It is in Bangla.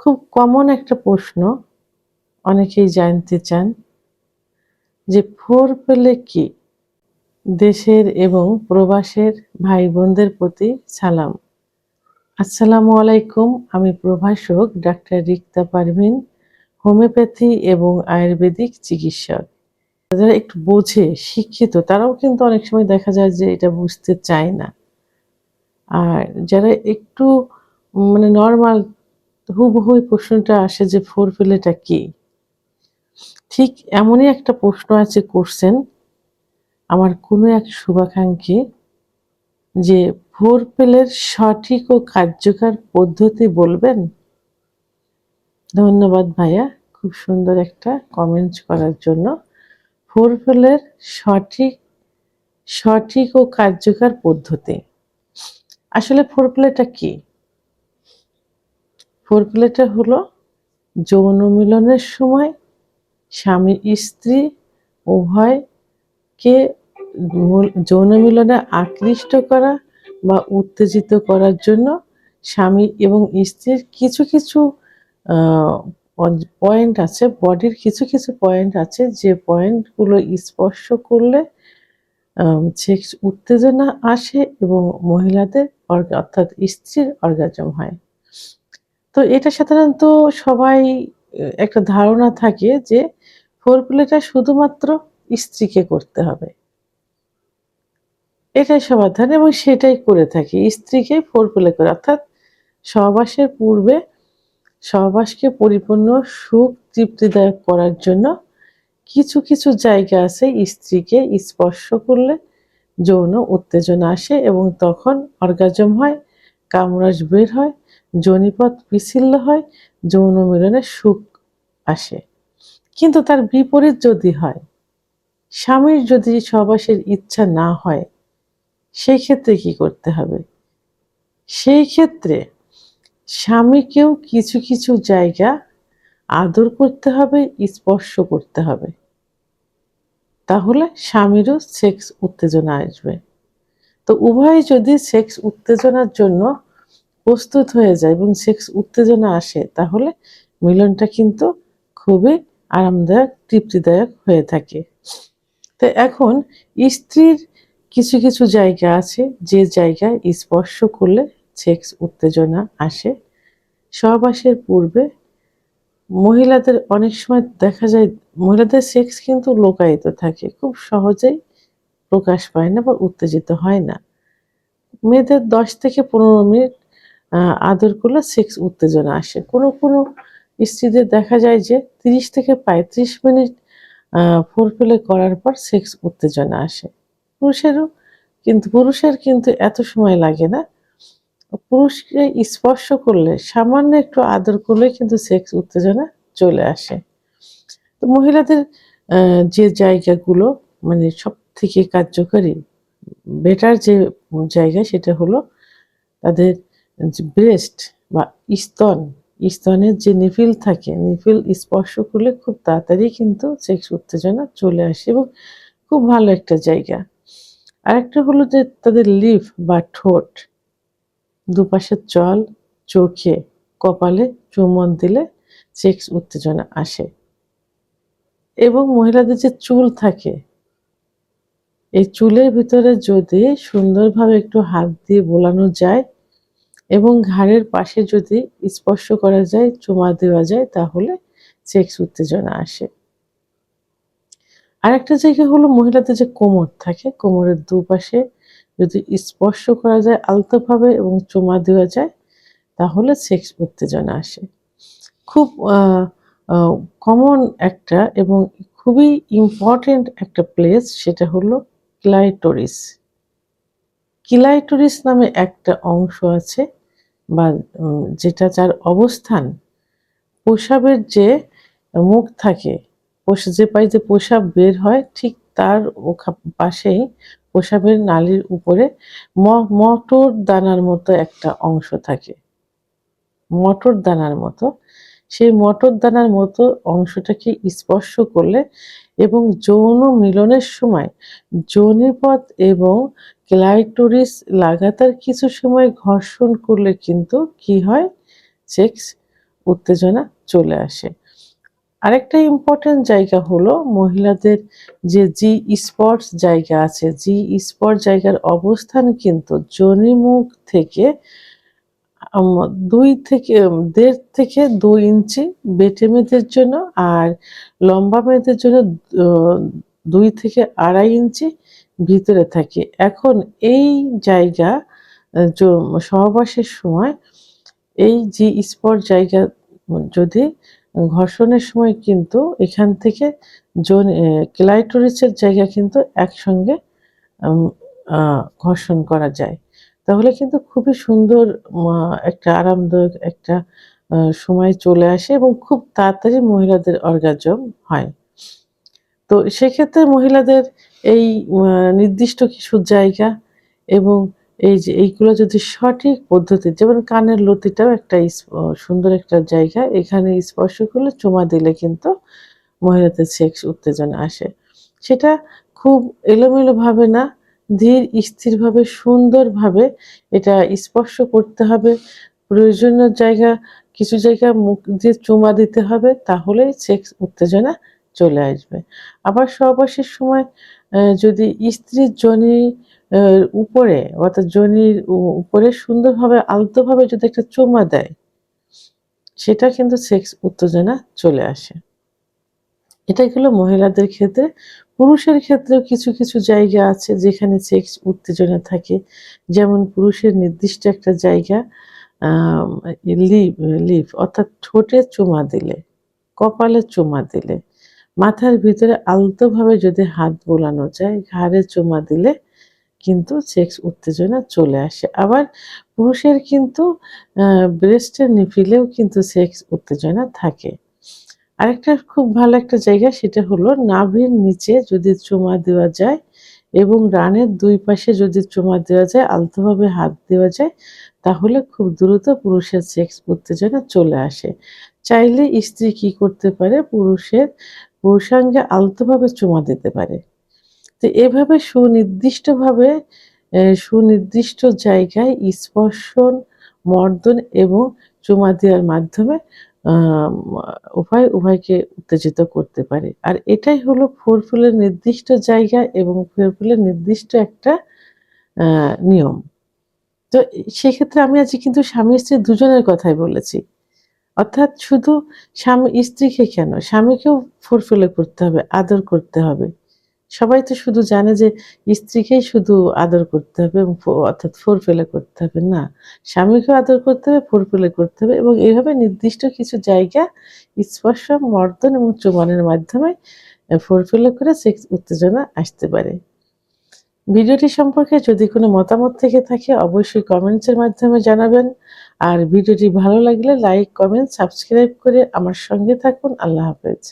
খুব কমন একটা প্রশ্ন অনেকেই জানতে চান যে ফোর পেলে কি দেশের এবং প্রবাসের ভাই বোনদের প্রতি সালাম? আসসালামু আলাইকুম, আমি প্রভাষক ডাক্তার রিক্তা পারভিন, হোমিওপ্যাথি এবং আয়ুর্বেদিক চিকিৎসক। যারা একটু বোঝে, শিক্ষিত, তারাও কিন্তু অনেক সময় দেখা যায় যে এটা বুঝতে চায় না। আর যারা একটু মানে নর্মাল হুবহু প্রশ্নটা আসে যে ফোর পেলেটা কি? ঠিক এমনই একটা প্রশ্ন আছে করছেন আমার কোনো এক শুভাকাঙ্ক্ষী, যে ফোর পেলের সঠিক ও কার্যকর পদ্ধতি বলবেন? ধন্যবাদ ভাইয়া, খুব সুন্দর একটা কমেন্ট করার জন্য। ফোর পেলের সঠিক সঠিক ও কার্যকর পদ্ধতি। আসলে ফোর প্লেটা কি? ফোর প্লেটা হলো যৌন মিলনের সময় স্বামী, স্ত্রী উভয়কে যৌন মিলনে আকৃষ্ট করা বা উত্তেজিত করার জন্য স্বামী এবং স্ত্রীর কিছু কিছু পয়েন্ট আছে, বডির কিছু কিছু পয়েন্ট আছে, যে পয়েন্টগুলো স্পর্শ করলে সেক্স উত্তেজনা আসে এবং মহিলাদের অর্থাৎ স্ত্রীর অর্গাজম হয়। তো এটা সাধারণত সবাই একটা ধারণা থাকে যে ফোর প্লেটা শুধুমাত্র স্ত্রীকে করতে হবে। এটাই ধারণা এবং সেটাই করে থাকি। স্ত্রীকে ফোর প্লে করে, অর্থাৎ সহবাসের পূর্বে সহবাসকে পরিপূর্ণ সুখ তৃপ্তিদায়ক করার জন্য কিছু কিছু জায়গা আছে স্ত্রীকে স্পর্শ করলে যৌন উত্তেজনা আসে এবং তখন অর্গাজম হয়, কামরাস বের হয় জনিপথ পিছিল্য হয়, যৌন মিলনে সুখ আসে। কিন্তু তার বিপরীত যদি হয়, স্বামীর যদি সহবাসের ইচ্ছা না হয়, সেই ক্ষেত্রে কি করতে হবে? সেই ক্ষেত্রে স্বামীকেও কিছু কিছু জায়গা আদর করতে হবে, স্পর্শ করতে হবে। তাহলে স্বামীরও সেক্স উত্তেজনা আসবে। তো উভয়ে যদি সেক্স উত্তেজনার জন্য প্রস্তুত হয়ে যায় এবং সেক্স উত্তেজনা আসে, তাহলে মিলনটা কিন্তু খুবই আরামদায়ক, তৃপ্তিদায়ক হয়ে থাকে। তো এখন স্ত্রীর কিছু কিছু জায়গা আছে, যে জায়গায় স্পর্শ করলে সেক্স উত্তেজনা আসে। সহবাসের পূর্বে মহিলাদের অনেক সময় দেখা যায়, মহিলাদের সেক্স কিন্তু লোকায়িত থাকে, খুব সহজেই প্রকাশ পায় না বা উত্তেজিত হয় না। মেয়েদের দশ থেকে পনেরো মিনিট আদর করলে সেক্স উত্তেজনা আসে। কোনো কোনো স্ত্রীদের দেখা যায় যে তিরিশ থেকে পঁয়ত্রিশ মিনিট ফোর প্লে করার পর সেক্স উত্তেজনা আসে। পুরুষেরও কিন্তু, পুরুষের কিন্তু এত সময় লাগে না। পুরুষকে স্পর্শ করলে, সামান্য একটু আদর করলে কিন্তু সেক্স উত্তেজনা চলে আসে। তো মহিলাদের যে জায়গাগুলো মানে সব থেকে কার্যকরী বেটার যে জায়গা সেটা হলো তাদের ব্রেস্ট বা স্তন, স্তনের যে নিফিল থাকে, নিফিল স্পর্শ করলে খুব তাড়াতাড়ি কিন্তু সেক্স উত্তেজনা চলে আসে এবং খুব ভালো একটা জায়গা। আরেকটা হলো যে তাদের লিফ বা ঠোঁট দুপাশের জল চোখে, কপালে চুমন দিলে সেক্স উত্তেজনা আসে। এবং মহিলাদের যে চুল থাকে, এই চুলের ভিতরে যদি সুন্দরভাবে একটু হাত দিয়ে বোলানো যায় এবং ঘাড়ের পাশে যদি স্পর্শ করা যায়, চুমা দেওয়া যায়, তাহলে সেক্স উত্তেজনা আসে। আরেকটা জায়গা হলো মহিলাদের যে কোমর থাকে, কোমরের দুপাশে যদি স্পর্শ করা যায় আলতোভাবে এবং চুমা দেওয়া যায়, তাহলে সেক্স উত্তেজনা আসে। খুব কমন একটা এবং খুবই ইম্পর্টেন্ট একটা প্লেস সেটা হলো ক্লাইটোরিস ক্লাইটোরিস নামে একটা অংশ আছে বা যেটা যার অবস্থান, প্রসাবের যে মুখ থাকে যে পাই যে প্রসাব বের হয়, ঠিক তার পাশেই প্রসাবের নালীর উপরে মটর দানার মতো একটা অংশ থাকে। মটর দানার মতো। সেই মটর দানার মতো অংশটাকে স্পর্শ করলে এবং যৌন মিলনের সময় যৌনিপথ এবং ক্লাইটোরিস লাগাতার কিছু সময় ঘর্ষণ করলে কিন্তু কি হয়? সেক্স উত্তেজনা চলে আসে। আরেকটা ইম্পর্টেন্ট জায়গা হলো মহিলাদের যে জি স্পট জায়গা আছে জি স্পট জায়গার অবস্থান কিন্তু যোনিমুখ থেকে দুই থেকে দেড় থেকে দুই ইঞ্চি বেটে মেয়েদের জন্য আর লম্বা মেয়েদের জন্য দুই থেকে আড়াই ইঞ্চি ভিতরে থাকে। এখন এই জায়গা সহবাসের সময় এই যে স্পট জায়গা, যদি ঘর্ষণের সময় কিন্তু এখান থেকে ক্লাইটোরিসের জায়গা কিন্তু একসঙ্গে ঘর্ষণ করা যায়। তাহলে কিন্তু খুবই সুন্দর একটা আরামদায়ক একটা সময় চলে আসে এবং খুব তাড়াতাড়ি মহিলাদের অর্গাজম হয়। তো সেক্ষেত্রে মহিলাদের এই নির্দিষ্ট কিছু জায়গা এবং এই যে এইগুলো যদি সঠিক পদ্ধতি, যেমন কানের লতিটাও একটা সুন্দর একটা জায়গা, এখানে স্পর্শ করলে চুমা দিলে কিন্তু মহিলাদের সেক্স উত্তেজনা আসে। সেটা খুব এলোমেলোভাবে না ধীর, স্থিরভাবে, সুন্দরভাবে এটা স্পর্শ করতে হবে। প্রয়োজনীয় জায়গা, কিছু জায়গা মুখ দিয়ে চুমা দিতে হবে, তাহলেই সেক্স উত্তেজনা চলে আসবে। আবার সহবাসের সময় যদি স্ত্রীর জনি উপরে, অর্থাৎ জনির উপরে সুন্দরভাবে, আলতোভাবে যদি একটা চুমা দেয়, সেটা কিন্তু সেক্স উত্তেজনা চলে আসে। এটা গেলো মহিলাদের ক্ষেত্রে। পুরুষের ক্ষেত্রেও কিছু কিছু জায়গা আছে যেখানে সেক্স উত্তেজনা থাকে। যেমন পুরুষের নির্দিষ্ট একটা জায়গা লিপ লিপ, অর্থাৎ ঠোঁটে চুমা দিলে, কপালে চুমা দিলে, মাথার ভিতরে আলতোভাবে যদি হাত বোলানো যায়, ঘাড়ে চুমা দিলে কিন্তু সেক্স উত্তেজনা চলে আসে। আবার পুরুষের কিন্তু ব্রেস্টের নিফিলেও কিন্তু সেক্স উত্তেজনা থাকে। আরেকটা খুব ভালো একটা জায়গা সেটা হলো নাভির নিচে যদি চুমা দেওয়া যায় এবং রানের দুই পাশে যদি চুমা দেওয়া যায়, আলতোভাবে হাত দেওয়া যায়, তাহলে খুব দ্রুত পুরুষের সেক্স উত্তেজনা চলে আসে। চাইলে স্ত্রী কি করতে পারে? পুরুষের পুরুষাঙ্গে আলতোভাবে চুমা দিতে পারে। তো এভাবে সুনির্দিষ্টভাবে সুনির্দিষ্ট জায়গায় স্পর্শন, মর্দন এবং চুমা দেওয়ার মাধ্যমে উভয়, উভয়কে উত্তেজিত করতে পারে। আর এটাই হলো ফোরফুলের নির্দিষ্ট জায়গা এবং ফোরফুলের নির্দিষ্ট একটা নিয়ম। তো সেক্ষেত্রে আমি আজকে কিন্তু স্বামী স্ত্রী দুজনের কথাই বলেছি। অর্থাৎ শুধু স্বামী, স্ত্রীকে কেন? স্বামীকেও ফুরফুলে করতে হবে, আদর করতে হবে। সবাই তো শুধু জানে যে স্ত্রীকেই শুধু আদর করতে হবে এবং অর্থাৎ ফোরফেলে করতে হবে, না। স্বামীকেও আদর করতে হবে ফোরফেলে করতে হবে এবং এইভাবে নির্দিষ্ট কিছু জায়গা স্পর্শ, মর্দন এবং চুমানের মাধ্যমে ফোরফেলে করে সেক্স উত্তেজনা আসতে পারে। ভিডিওটি সম্পর্কে যদি কোনো মতামত থেকে থাকে, অবশ্যই কমেন্টসের মাধ্যমে জানাবেন। আর ভিডিওটি ভালো লাগলে লাইক কমেন্ট সাবস্ক্রাইব করে আমার সঙ্গে থাকুন। আল্লাহ হাফেজ।